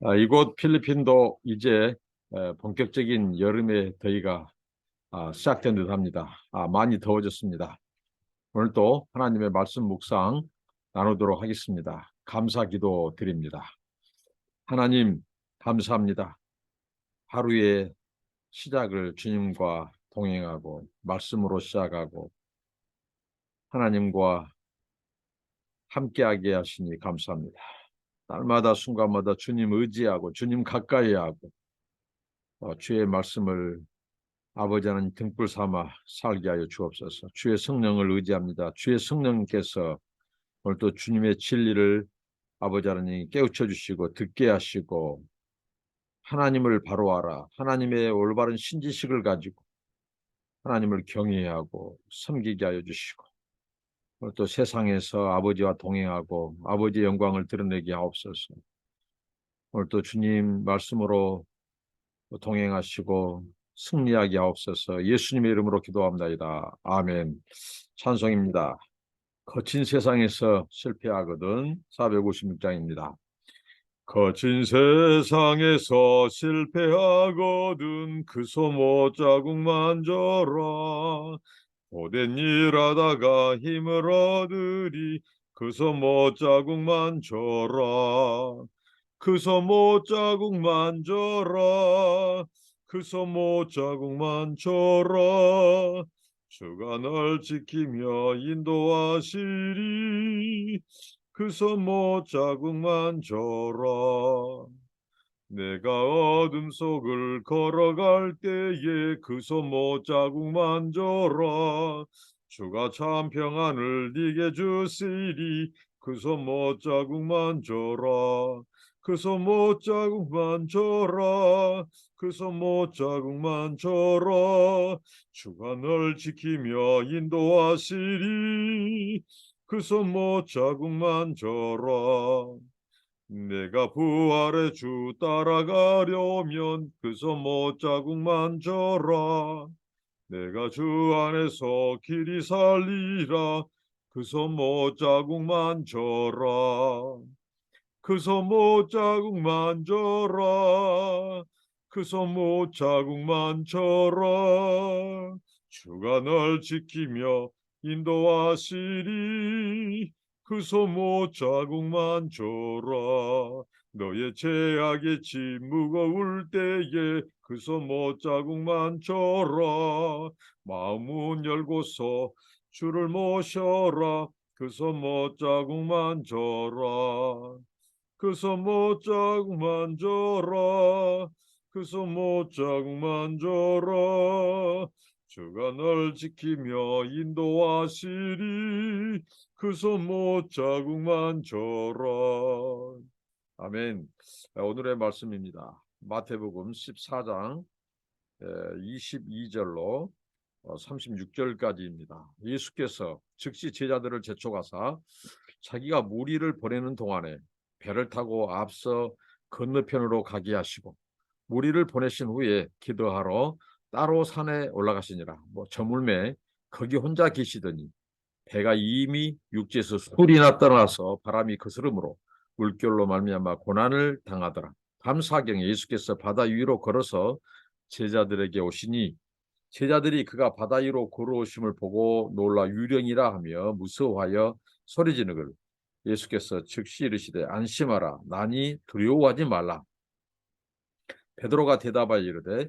아, 이곳 필리핀도 이제 에, 본격적인 여름의 더위가 아, 시작된 듯 합니다. 아, 많이 더워졌습니다. 오늘 또 하나님의 말씀 묵상 나누도록 하겠습니다. 감사 기도 드립니다. 하나님, 감사합니다. 하루의 시작을 주님과 동행하고 말씀으로 시작하고 하나님과 함께하게 하시니 감사합니다. 날마다 순간마다 주님 의지하고 주님 가까이 하고 어, 주의 말씀을 아버지 하나님 등불 삼아 살게 하여 주옵소서. 주의 성령을 의지합니다. 주의 성령께서 오늘 또 주님의 진리를 아버지 하나님 깨우쳐 주시고 듣게 하시고 하나님을 바로 알아 하나님의 올바른 신지식을 가지고 하나님을 경외하고 섬기게 하여 주시고 또 세상에서 아버지와 동행하고 아버지의 영광을 드러내게 하옵소서. 오늘 또 주님 말씀으로 동행하시고 승리하게 하옵소서. 예수님의 이름으로 기도합니다. 아멘. 찬송입니다. 거친 세상에서 실패하거든 456장입니다. 거친 세상에서 실패하거든 그 소모 자국 만 져라 고된 일 하다가 힘을 얻으리? 그 소모 자국만 져라. 그 소모 자국만 져라. 그 소모 자국만 져라. 주가 널 지키며 인도하시리. 그 소모 자국만 져라 내가 어둠 속을 걸어갈 때에 그 소모 자국 만 져라. 주가 참 평안을 네게 주시리. 그 소모 자국 만 져라. 그 소모 자국 만 져라. 그 소모 자국 만 져라. 주가 널 지키며 인도하시리. 그 소모 자국 만 져라 내가 부활의 주 따라가려면 그 소모 자국만 져라. 내가 주 안에서 길이 살리라. 그 소모 자국만 져라. 그 소모 자국만 져라. 그 소모 자국만 져라. 주가 널 지키며 인도하시리 그 소모 자국만 줘라. 너의 죄악의 짐 무거울 때에 그 소모 자국만 줘라. 마음문 열고서 주를 모셔라. 그 소모 자국만 줘라. 그 소모 자국만 줘라. 그 소모 자국만 줘라. 주가 널 지키며 인도하시리 그 소모 자국만 줘라 아멘. 오늘의 말씀입니다. 마태복음 14장 22절로 36절까지입니다. 예수께서 즉시 제자들을 재촉하사 자기가 무리를 보내는 동안에 배를 타고 앞서 건너편으로 가게 하시고 무리를 보내신 후에 기도하러 따로 산에 올라가시니라. 뭐 저물매 거기 혼자 계시더니 배가 이미 육지에서 술이나 떠나서 바람이 거스름으로 물결로 말미암아 고난을 당하더라. 밤사경에 예수께서 바다 위로 걸어서 제자들에게 오시니 제자들이 그가 바다 위로 걸어오심을 보고 놀라 유령이라 하며 무서워하여 소리지르기를 예수께서 즉시 이르시되 안심하라 나니 두려워하지 말라. 베드로가 대답하여 이르되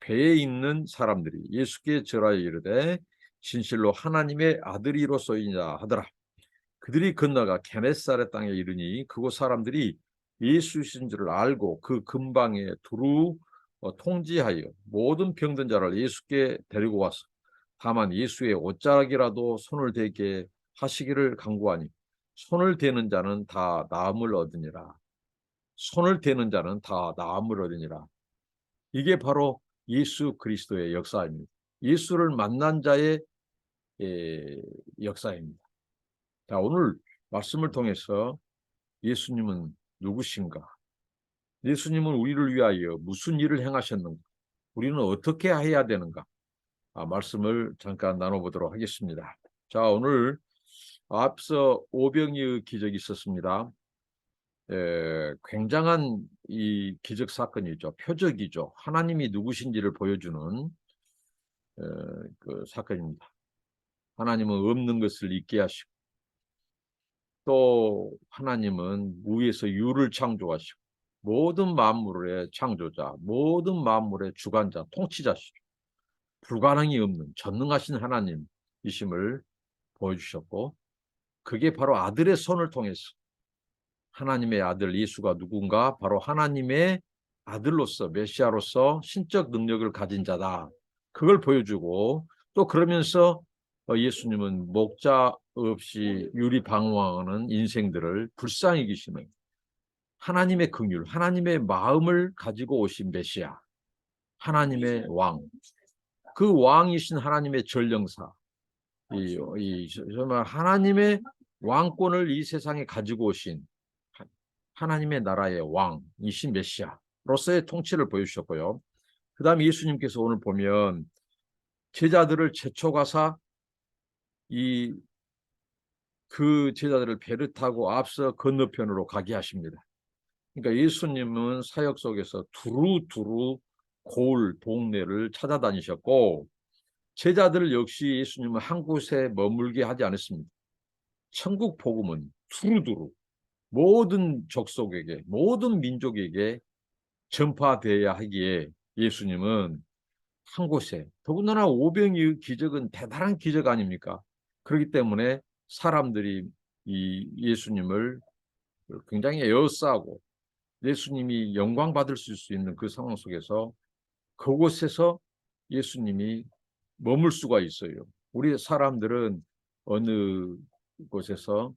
배에 있는 사람들이 예수께 절하여 이르되 진실로 하나님의 아들이로소이냐 하더라. 그들이 건너가 게네사렛 땅에 이르니 그곳 사람들이 예수이신 줄을 알고 그 근방에 두루 어, 통지하여 모든 병든 자를 예수께 데리고 와서 다만 예수의 옷자락이라도 손을 대게 하시기를 강구하니 손을 대는 자는 다 나음을 얻으니라. 손을 대는 자는 다 나음을 얻으니라. 이게 바로 예수 그리스도의 역사입니다. 예수를 만난 자의 예, 역사입니다. 자, 오늘 말씀을 통해서 예수님은 누구신가? 예수님은 우리를 위하여 무슨 일을 행하셨는가? 우리는 어떻게 해야 되는가? 아, 말씀을 잠깐 나눠보도록 하겠습니다. 자, 오늘 앞서 오병이의 기적이 있었습니다. 에, 굉장한 이 기적 사건이죠. 표적이죠. 하나님이 누구신지를 보여주는 에, 그 사건입니다. 하나님은 없는 것을 있게 하시고 또 하나님은 무에서 유를 창조하시고 모든 만물의 창조자, 모든 만물의 주관자, 통치자시죠. 불가능이 없는 전능하신 하나님이심을 보여주셨고 그게 바로 아들의 손을 통해서 하나님의 아들 예수가 누군가? 바로 하나님의 아들로서 메시아로서 신적 능력을 가진 자다. 그걸 보여주고 또 그러면서 어, 예수님은 목자 없이 유리방황하는 인생들을 불쌍히 계시는 하나님의 긍휼, 하나님의 마음을 가지고 오신 메시아, 하나님의 왕, 그 왕이신 하나님의 전령사, 이, 이 정말 하나님의 왕권을 이 세상에 가지고 오신 하나님의 나라의 왕이신 메시아로서의 통치를 보여주셨고요. 그 다음에 예수님께서 오늘 보면 제자들을 제초가사 이 그 제자들을 배를 타고 앞서 건너편으로 가게 하십니다. 그러니까 예수님은 사역 속에서 두루두루 고을 동네를 찾아다니셨고 제자들 역시 예수님은 한 곳에 머물게 하지 않았습니다. 천국 복음은 두루두루 모든 족속에게 모든 민족에게 전파되어야 하기에 예수님은 한 곳에 더군다나 오병이의 기적은 대단한 기적 아닙니까? 그렇기 때문에 사람들이 이 예수님을 굉장히 에어싸고 예수님이 영광 받을 수 있는 그 상황 속에서 그곳에서 예수님이 머물 수가 있어요. 우리 사람들은 어느 곳에서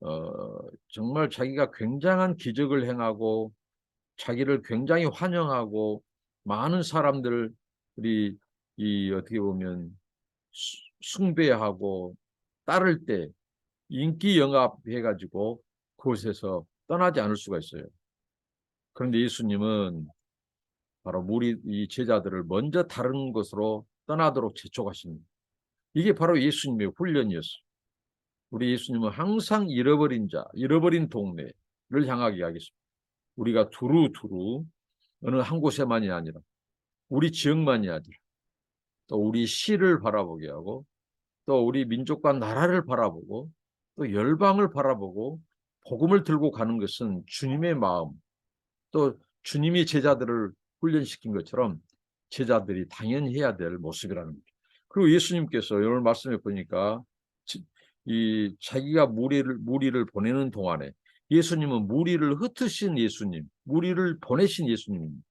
어, 정말 자기가 굉장한 기적을 행하고 자기를 굉장히 환영하고 많은 사람들이 이 어떻게 보면 숭배하고 따를 때 인기 영합해 가지고 그곳에서 떠나지 않을 수가 있어요. 그런데 예수님은 바로 우리 이 제자들을 먼저 다른 곳으로 떠나도록 재촉하십니다. 이게 바로 예수님의 훈련이었어요. 우리 예수님은 항상 잃어버린 자, 잃어버린 동네를 향하게 하겠습니다. 우리가 두루두루 어느 한 곳에만이 아니라 우리 지역만이 아니라 또 우리 시를 바라보게 하고 또 우리 민족과 나라를 바라보고 또 열방을 바라보고 복음을 들고 가는 것은 주님의 마음 또 주님이 제자들을 훈련시킨 것처럼 제자들이 당연히 해야 될 모습이라는 거죠. 그리고 예수님께서 오늘 말씀해 보니까 이 자기가 무리를 무리를 보내는 동안에 예수님은 무리를 흩으신 예수님, 무리를 보내신 예수님입니다.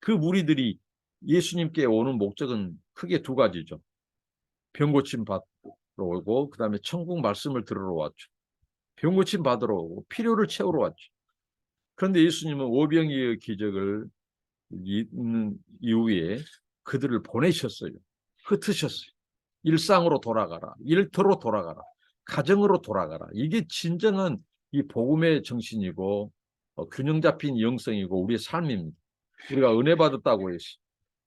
그 무리들이 예수님께 오는 목적은 크게 두 가지죠. 병 고침 받으러 오고 그다음에 천국 말씀을 들으러 왔죠. 병 고침 받으러 오고 필요를 채우러 왔죠. 그런데 예수님은 오병이의 기적을 있는 이후에 그들을 보내셨어요. 흩으셨어요. 일상으로 돌아가라. 일터로 돌아가라. 가정으로 돌아가라. 이게 진정한 이 복음의 정신이고 어, 균형 잡힌 영성이고 우리의 삶입니다. 우리가 은혜 받았다고 했어.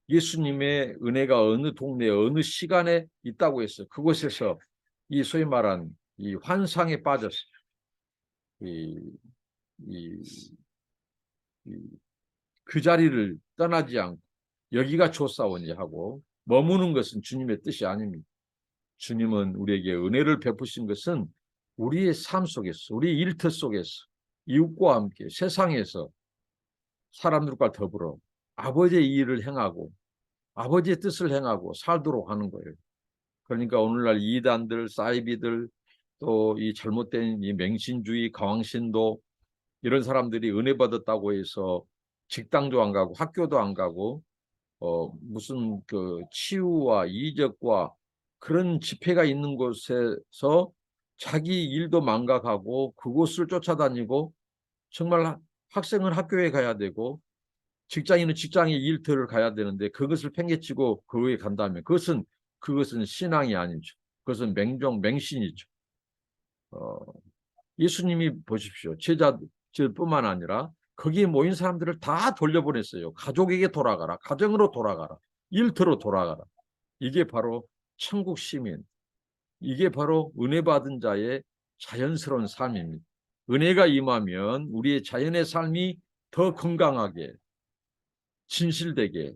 예수님의 은혜가 어느 동네 어느 시간에 있다고 했어. 그곳에서 이 소위 말한 이 환상에 빠졌어. 이, 이, 이, 그 자리를 떠나지 않고 여기가 좋사오니 하고 머무는 것은 주님의 뜻이 아닙니다. 주님은 우리에게 은혜를 베푸신 것은 우리의 삶 속에서, 우리 일터 속에서, 이웃과 함께 세상에서 사람들과 더불어 아버지의 일을 행하고 아버지의 뜻을 행하고 살도록 하는 거예요. 그러니까 오늘날 이단들, 사이비들, 또 이 잘못된 이 맹신주의, 강황신도 이런 사람들이 은혜 받았다고 해서 직당도 안 가고 학교도 안 가고 어 무슨 그 치유와 이적과 그런 집회가 있는 곳에서 자기 일도 망각하고 그곳을 쫓아다니고 정말 학생은 학교에 가야 되고 직장인은 직장에 일터를 가야 되는데 그것을 팽개치고 교회에 간다면 그것은 그것은 신앙이 아니죠. 그것은 맹종 맹신이죠. 어, 예수님이 보십시오. 제자들뿐만 아니라 거기에 모인 사람들을 다 돌려보냈어요. 가족에게 돌아가라. 가정으로 돌아가라. 일터로 돌아가라. 이게 바로 천국 시민. 이게 바로 은혜 받은 자의 자연스러운 삶입니다. 은혜가 임하면 우리의 자연의 삶이 더 건강하게, 진실되게,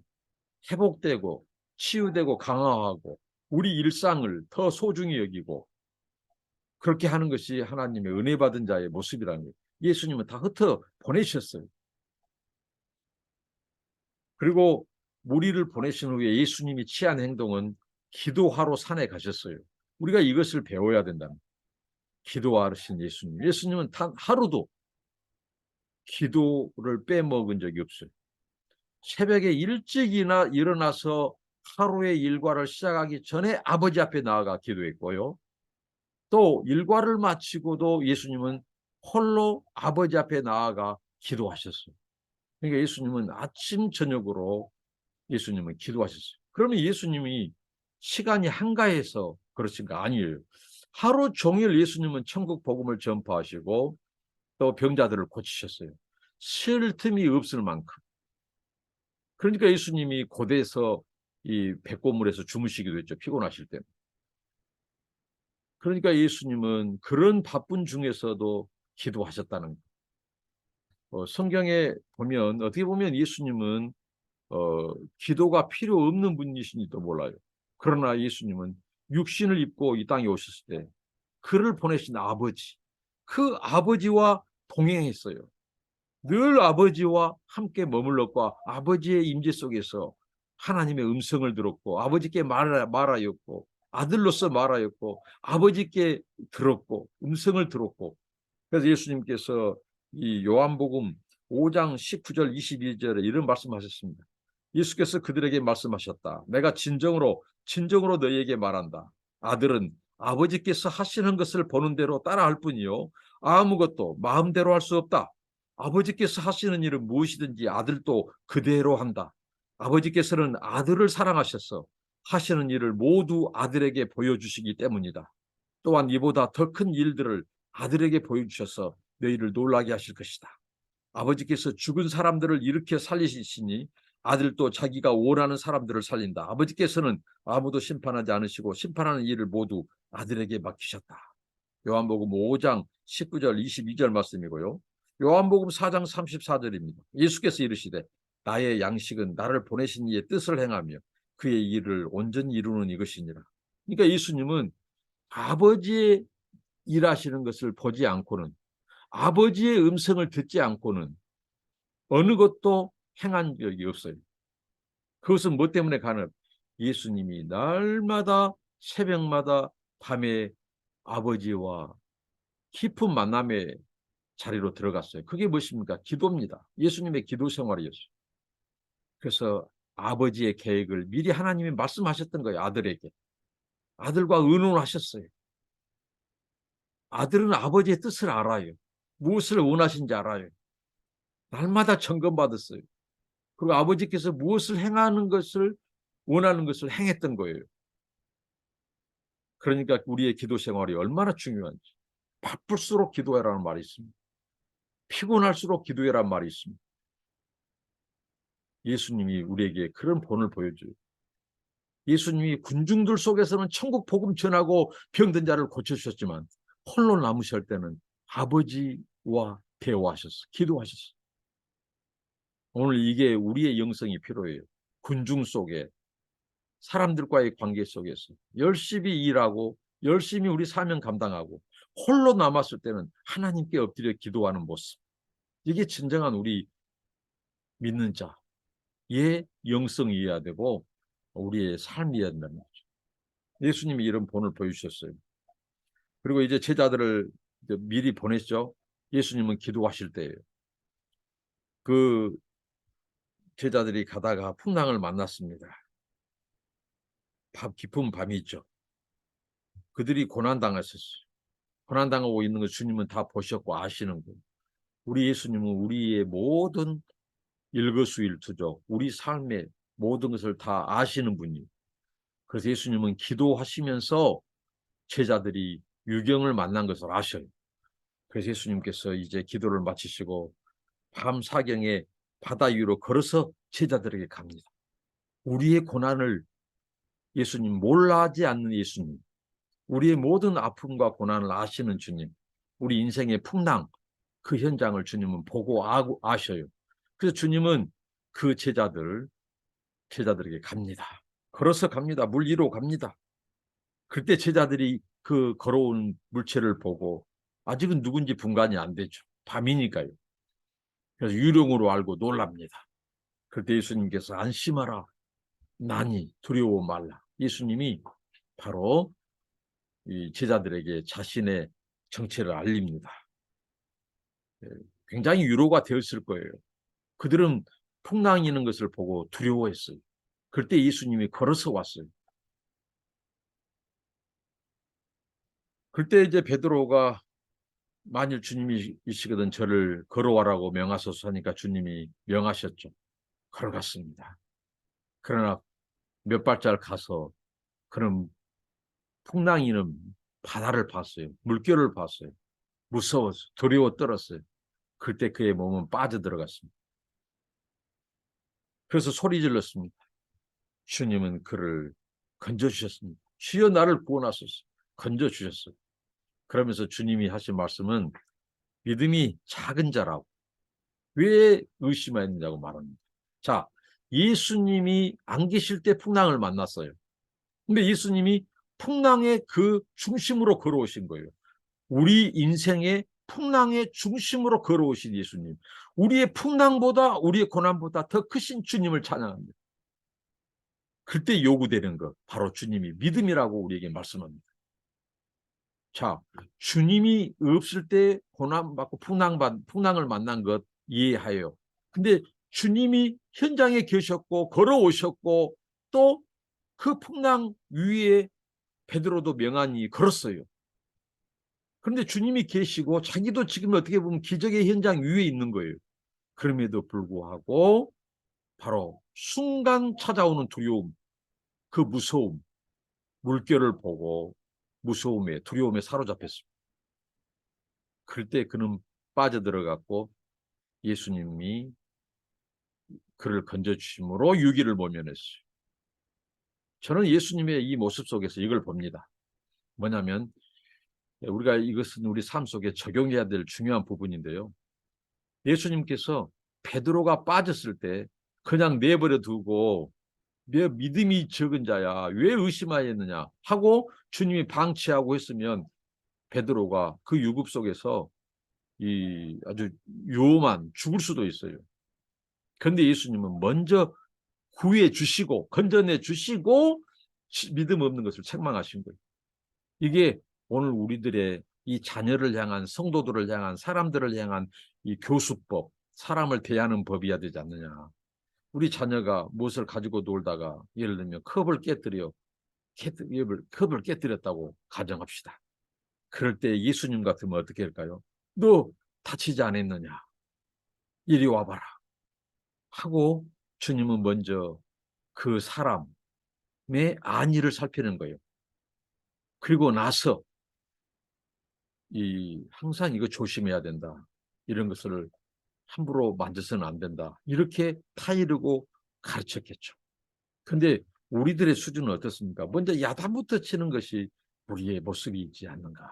회복되고, 치유되고, 강화하고, 우리 일상을 더 소중히 여기고, 그렇게 하는 것이 하나님의 은혜 받은 자의 모습이라는 거예요. 예수님은 다 흩어 보내셨어요. 그리고 무리를 보내신 후에 예수님이 취한 행동은 기도하러 산에 가셨어요. 우리가 이것을 배워야 된다는 기도하신 예수님. 예수님은 단 하루도 기도를 빼먹은 적이 없어요. 새벽에 일찍이나 일어나서 하루의 일과를 시작하기 전에 아버지 앞에 나아가 기도했고요. 또 일과를 마치고도 예수님은 홀로 아버지 앞에 나아가 기도하셨어요. 그러니까 예수님은 아침 저녁으로 예수님은 기도하셨어요. 그러면 예수님이 시간이 한가해서 그렇신가 아니에요. 하루 종일 예수님은 천국 복음을 전파하시고 또 병자들을 고치셨어요. 쉴 틈이 없을 만큼. 그러니까 예수님이 고대에서 이 백고물에서 주무시기도 했죠. 피곤하실 때. 그러니까 예수님은 그런 바쁜 중에서도 기도하셨다는 거. 어, 성경에 보면 어떻게 보면 예수님은 어, 기도가 필요 없는 분이신지도 몰라요. 그러나 예수님은 육신을 입고 이 땅에 오셨을 때 그를 보내신 아버지, 그 아버지와 동행했어요. 늘 아버지와 함께 머물렀고 아버지의 임재 속에서 하나님의 음성을 들었고 아버지께 말하, 말하였고 아들로서 말하였고 아버지께 들었고 음성을 들었고 그래서 예수님께서 이 요한복음 5장 19절 22절에 이런 말씀하셨습니다. 예수께서 그들에게 말씀하셨다. 내가 진정으로 진정으로 너희에게 말한다. 아들은 아버지께서 하시는 것을 보는 대로 따라할 뿐이요 아무것도 마음대로 할 수 없다. 아버지께서 하시는 일은 무엇이든지 아들도 그대로 한다. 아버지께서는 아들을 사랑하셔서 하시는 일을 모두 아들에게 보여주시기 때문이다. 또한 이보다 더 큰 일들을 아들에게 보여주셔서 너희를 놀라게 하실 것이다. 아버지께서 죽은 사람들을 일으켜 살리시니 아들도 자기가 원하는 사람들을 살린다. 아버지께서는 아무도 심판하지 않으시고 심판하는 일을 모두 아들에게 맡기셨다. 요한복음 5장 19절 22절 말씀이고요. 요한복음 4장 34절입니다. 예수께서 이르시되 나의 양식은 나를 보내신 이의 뜻을 행하며 그의 일을 온전히 이루는 이것이니라. 그러니까 예수님은 아버지의 일하시는 것을 보지 않고는 아버지의 음성을 듣지 않고는 어느 것도 행한 적이 없어요. 그것은 뭐 때문에 가능? 예수님이 날마다 새벽마다 밤에 아버지와 깊은 만남의 자리로 들어갔어요. 그게 무엇입니까? 기도입니다. 예수님의 기도 생활이었어요. 그래서 아버지의 계획을 미리 하나님이 말씀하셨던 거예요. 아들에게. 아들과 의논을 하셨어요. 아들은 아버지의 뜻을 알아요. 무엇을 원하신지 알아요. 날마다 점검받았어요. 그리고 아버지께서 무엇을 행하는 것을 원하는 것을 행했던 거예요. 그러니까 우리의 기도 생활이 얼마나 중요한지. 바쁠수록 기도해라는 말이 있습니다. 피곤할수록 기도해라는 말이 있습니다. 예수님이 우리에게 그런 본을 보여줘요. 예수님이 군중들 속에서는 천국 복음 전하고 병든 자를 고쳐주셨지만 홀로 남으실 때는 아버지와 대화하셨어. 기도하셨어. 오늘 이게 우리의 영성이 필요해요. 군중 속에 사람들과의 관계 속에서 열심히 일하고 열심히 우리 사명 감당하고 홀로 남았을 때는 하나님께 엎드려 기도하는 모습. 이게 진정한 우리 믿는 자의 영성이어야 되고 우리의 삶이어야 된다는 거죠. 예수님이 이런 본을 보여주셨어요. 그리고 이제 제자들을 이제 미리 보냈죠. 예수님은 기도하실 때예요. 그 제자들이 가다가 풍랑을 만났습니다. 밤 깊은 밤이 있죠. 그들이 고난 당하셨어요. 고난 당하고 있는 걸 주님은 다 보셨고 아시는 거예요. 우리 예수님은 우리의 모든 일거수일투족, 우리 삶의 모든 것을 다 아시는 분이에요. 그래서 예수님은 기도하시면서 제자들이 유경을 만난 것을 아셔요. 그래서 예수님께서 이제 기도를 마치시고 밤 사경에 바다 위로 걸어서 제자들에게 갑니다. 우리의 고난을 예수님 몰라하지 않는 예수님, 우리의 모든 아픔과 고난을 아시는 주님, 우리 인생의 풍랑 그 현장을 주님은 보고 아, 아셔요. 그래서 주님은 그 제자들 제자들에게 갑니다. 걸어서 갑니다. 물 위로 갑니다. 그때 제자들이 그 걸어온 물체를 보고 아직은 누군지 분간이 안 되죠. 밤이니까요. 그래서 유령으로 알고 놀랍니다. 그때 예수님께서 안심하라. 나니 두려워 말라. 예수님이 바로 이 제자들에게 자신의 정체를 알립니다. 예, 굉장히 위로가 되었을 거예요. 그들은 풍랑이 있는 것을 보고 두려워했어요. 그때 예수님이 걸어서 왔어요. 그때 이제 베드로가 만일 주님이시거든 저를 걸어와라고 명하소서 하니까 주님이 명하셨죠. 걸어갔습니다. 그러나 몇 발짝 가서 그런 풍랑이는 바다를 봤어요. 물결을 봤어요. 무서워서 두려워 떨었어요. 그때 그의 몸은 빠져들어갔습니다. 그래서 소리 질렀습니다. 주님은 그를 건져주셨습니다. 주여 나를 구원하소서 건져주셨어요. 그러면서 주님이 하신 말씀은 믿음이 작은 자라고 왜 의심하였느냐고 말합니다. 자, 예수님이 안 계실 때 풍랑을 만났어요. 근데 예수님이 풍랑의 그 중심으로 걸어오신 거예요. 우리 인생의 풍랑의 중심으로 걸어오신 예수님. 우리의 풍랑보다 우리의 고난보다 더 크신 주님을 찬양합니다. 그때 요구되는 것 바로 주님이 믿음이라고 우리에게 말씀합니다. 자, 주님이 없을 때 고난받고 풍랑받, 풍랑을 만난 것 이해하여. 근데 주님이 현장에 계셨고 걸어오셨고 또 그 풍랑 위에 베드로도 명안히 걸었어요. 그런데 주님이 계시고 자기도 지금 어떻게 보면 기적의 현장 위에 있는 거예요. 그럼에도 불구하고 바로 순간 찾아오는 두려움, 그 무서움, 물결을 보고 무서움에 두려움에 사로잡혔습니다. 그때 그는 빠져들어갔고 예수님이 그를 건져주심으로 유기를 모면했어요. 저는 예수님의 이 모습 속에서 이걸 봅니다. 뭐냐면 우리가 이것은 우리 삶 속에 적용해야 될 중요한 부분인데요. 예수님께서 베드로가 빠졌을 때 그냥 내버려 두고 내 믿음이 적은 자야 왜 의심하였느냐 하고 주님이 방치하고 했으면 베드로가 그 유급 속에서 이 아주 요만 죽을 수도 있어요. 근데 예수님은 먼저 구해 주시고 건져내 주시고 믿음 없는 것을 책망하신 거예요. 이게 오늘 우리들의 이 자녀를 향한 성도들을 향한 사람들을 향한 이 교수법, 사람을 대하는 법이어야 되지 않느냐. 우리 자녀가 무엇을 가지고 놀다가 예를 들면 컵을 깨뜨려 컵을 깨뜨렸다고 가정합시다. 그럴 때 예수님 같으면 어떻게 할까요? 너 다치지 않았느냐? 이리 와봐라. 하고 주님은 먼저 그 사람의 안위를 살피는 거예요. 그리고 나서 이 항상 이거 조심해야 된다. 이런 것을 함부로 만져서는 안 된다. 이렇게 타이르고 가르쳤겠죠. 근데 우리들의 수준은 어떻습니까? 먼저 야단부터 치는 것이 우리의 모습이 있지 않는가.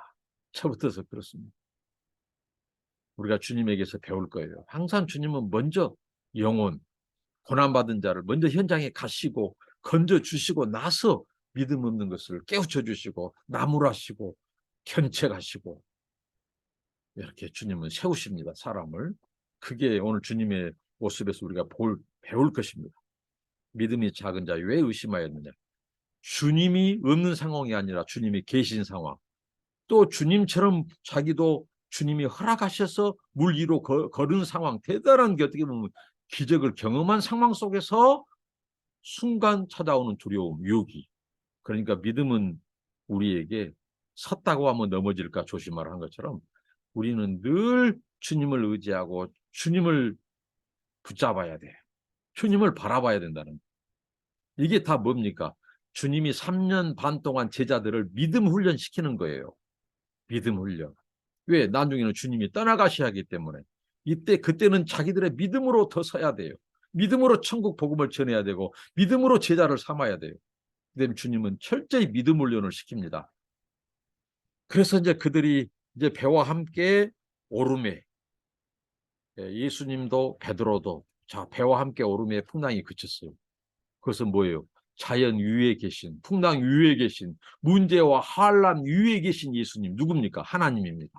처부터서 그렇습니다. 우리가 주님에게서 배울 거예요. 항상 주님은 먼저 영혼, 고난받은 자를 먼저 현장에 가시고 건져 주시고 나서 믿음 없는 것을 깨우쳐 주시고 나무라시고 견책하시고 이렇게 주님은 세우십니다. 사람을. 그게 오늘 주님의 모습에서 우리가 볼, 배울 것입니다. 믿음이 작은 자 왜 의심하였느냐? 주님이 없는 상황이 아니라 주님이 계신 상황. 또 주님처럼 자기도 주님이 허락하셔서 물 위로 거, 걸은 상황. 대단한 게 어떻게 보면 기적을 경험한 상황 속에서 순간 찾아오는 두려움, 유기. 그러니까 믿음은 우리에게 섰다고 하면 넘어질까 조심하라 한 것처럼 우리는 늘 주님을 의지하고 주님을 붙잡아야 돼. 주님을 바라봐야 된다는. 이게 다 뭡니까? 주님이 3년 반 동안 제자들을 믿음 훈련 시키는 거예요. 믿음 훈련. 왜? 나중에는 주님이 떠나가셔야 하기 때문에. 이때, 그때는 자기들의 믿음으로 더 서야 돼요. 믿음으로 천국 복음을 전해야 되고, 믿음으로 제자를 삼아야 돼요. 그다음에 주님은 철저히 믿음 훈련을 시킵니다. 그래서 이제 그들이 이제 배와 함께 오름에 예, 예수님도 베드로도 자 배와 함께 오름에 풍랑이 그쳤어요. 그것은 뭐예요? 자연 위에 계신 풍랑 위에 계신 문제와 한란 위에 계신 예수님 누굽니까? 하나님입니다.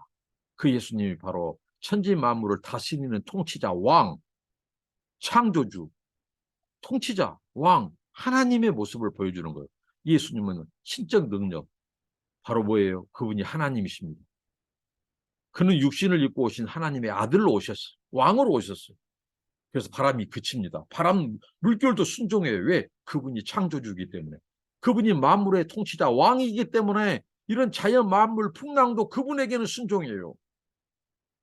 그 예수님이 바로 천지 만물을 다스리는 통치자 왕 창조주 통치자 왕 하나님의 모습을 보여주는 거예요. 예수님은 신적 능력 바로 뭐예요? 그분이 하나님이십니다. 그는 육신을 입고 오신 하나님의 아들로 오셨어요. 왕으로 오셨어요. 그래서 바람이 그칩니다. 바람, 물결도 순종해요. 왜? 그분이 창조주이기 때문에. 그분이 만물의 통치자, 왕이기 때문에 이런 자연 만물 풍랑도 그분에게는 순종해요.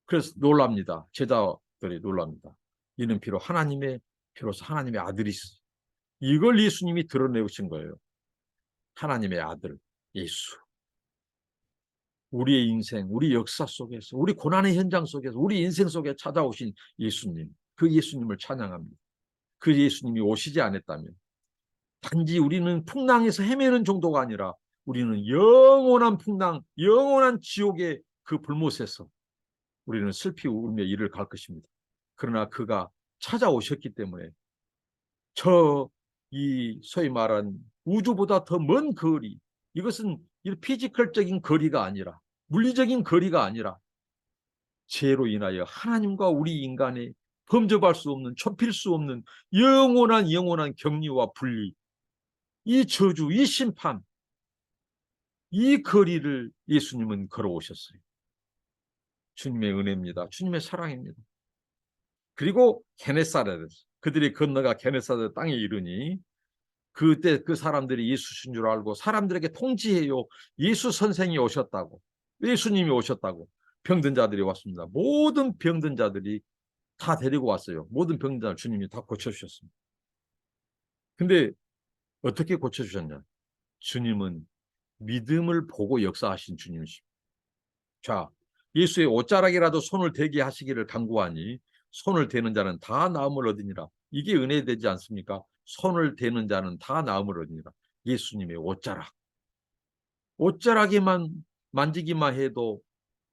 그래서 놀랍니다. 제자들이 놀랍니다. 이는 비록 하나님의, 비로소 하나님의 아들이시 이걸 예수님이 드러내신 거예요. 하나님의 아들, 예수. 우리의 인생, 우리 역사 속에서, 우리 고난의 현장 속에서, 우리 인생 속에 찾아오신 예수님, 그 예수님을 찬양합니다. 그 예수님이 오시지 않았다면, 단지 우리는 풍랑에서 헤매는 정도가 아니라, 우리는 영원한 풍랑, 영원한 지옥의 그 불못에서 우리는 슬피 울며 이를 갈 것입니다. 그러나 그가 찾아오셨기 때문에 저 이 소위 말한 우주보다 더 먼 거리 이것은 이 피지컬적인 거리가 아니라 물리적인 거리가 아니라 죄로 인하여 하나님과 우리 인간의 범접할 수 없는 좁힐 수 없는 영원한 영원한 격리와 분리 이 저주 이 심판 이 거리를 예수님은 걸어오셨어요. 주님의 은혜입니다. 주님의 사랑입니다. 그리고 게네사렛에서 그들이 건너가 게네사렛 땅에 이르니 그때 그 사람들이 예수신 줄 알고 사람들에게 통지해요. 예수 선생이 오셨다고. 예수님이 오셨다고. 병든 자들이 왔습니다. 모든 병든 자들이 다 데리고 왔어요. 모든 병든 자 주님이 다 고쳐주셨습니다. 근데 어떻게 고쳐주셨냐? 주님은 믿음을 보고 역사하신 주님이십니다. 자, 예수의 옷자락이라도 손을 대게 하시기를 간구하니 손을 대는 자는 다 나음을 얻으니라. 이게 은혜 되지 않습니까? 손을 대는 자는 다 나음을 얻으니라. 예수님의 옷자락. 옷자락에만 만지기만 해도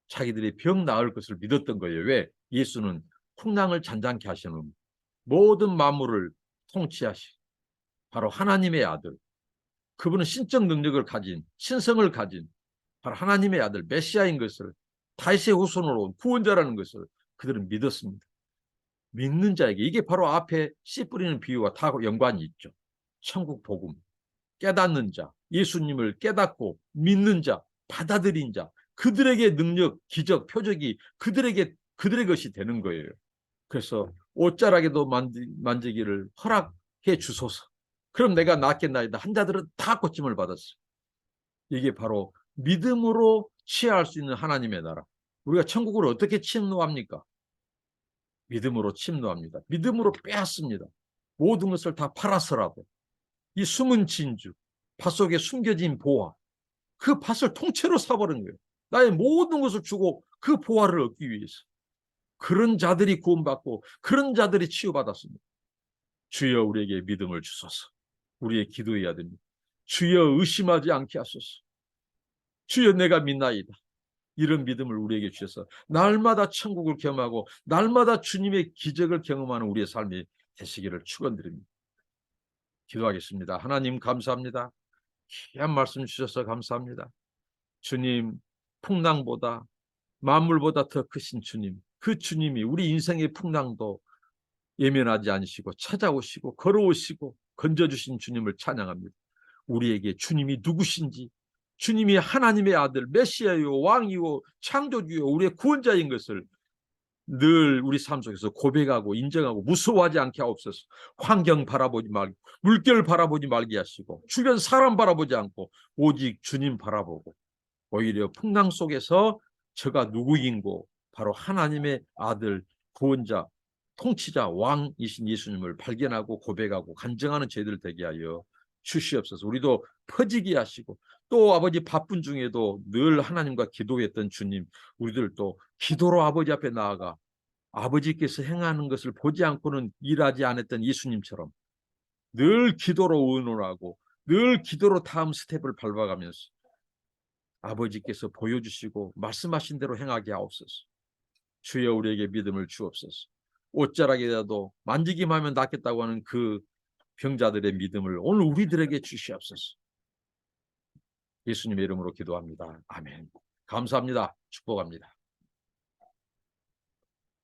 자기들이 병 나을 것을 믿었던 거예요. 왜? 예수는 풍랑을 잔잔케 하시는 모든 만물을 통치하시 바로 하나님의 아들. 그분은 신적 능력을 가진 신성을 가진 바로 하나님의 아들 메시아인 것을 다윗의 후손으로 온 구원자라는 것을 그들은 믿었습니다. 믿는 자에게 이게 바로 앞에 씨 뿌리는 비유와 다 연관이 있죠. 천국 복음 깨닫는 자, 예수님을 깨닫고 믿는 자, 받아들인 자, 그들에게 능력, 기적, 표적이 그들에게 그들의 것이 되는 거예요. 그래서 옷자락에도 만지, 만지기를 허락해 주소서. 그럼 내가 낫겠나이다. 한자들은 다 고침을 받았어요. 이게 바로 믿음으로 취할 수 있는 하나님의 나라. 우리가 천국을 어떻게 침노합니까? 믿음으로 침노합니다. 믿음으로 빼앗습니다. 모든 것을 다 팔아서라도 이 숨은 진주, 밭 속에 숨겨진 보화, 그 밭을 통째로 사버린 거예요. 나의 모든 것을 주고 그 보화를 얻기 위해서. 그런 자들이 구원받고 그런 자들이 치유받았습니다. 주여 우리에게 믿음을 주소서. 우리의 기도해야 됩니다. 주여 의심하지 않게 하소서. 주여 내가 믿나이다. 이런 믿음을 우리에게 주셔서 날마다 천국을 경험하고 날마다 주님의 기적을 경험하는 우리의 삶이 되시기를 축원드립니다. 기도하겠습니다. 하나님 감사합니다. 귀한 말씀 주셔서 감사합니다. 주님 풍랑보다 만물보다 더 크신 주님 그 주님이 우리 인생의 풍랑도 예면하지 않으시고 찾아오시고 걸어오시고 건져주신 주님을 찬양합니다. 우리에게 주님이 누구신지 주님이 하나님의 아들 메시아요 왕이요 창조주요 우리의 구원자인 것을 늘 우리 삶 속에서 고백하고 인정하고 무서워하지 않게 하옵소서. 환경 바라보지 말고 물결 바라보지 말게 하시고 주변 사람 바라보지 않고 오직 주님 바라보고 오히려 풍랑 속에서 저가 누구인고 바로 하나님의 아들 구원자 통치자 왕이신 예수님을 발견하고 고백하고 간증하는 저희들 되게 하여 주시옵소서. 우리도 퍼지게 하시고 또 아버지 바쁜 중에도 늘 하나님과 기도했던 주님 우리들도 기도로 아버지 앞에 나아가 아버지께서 행하는 것을 보지 않고는 일하지 않았던 예수님처럼 늘 기도로 의논하고 늘 기도로 다음 스텝을 밟아가면서 아버지께서 보여주시고 말씀하신 대로 행하게 하옵소서. 주여 우리에게 믿음을 주옵소서. 옷자락이라도 만지기만 하면 낫겠다고 하는 그 병자들의 믿음을 오늘 우리들에게 주시옵소서. 예수님의 이름으로 기도합니다. 아멘. 감사합니다. 축복합니다.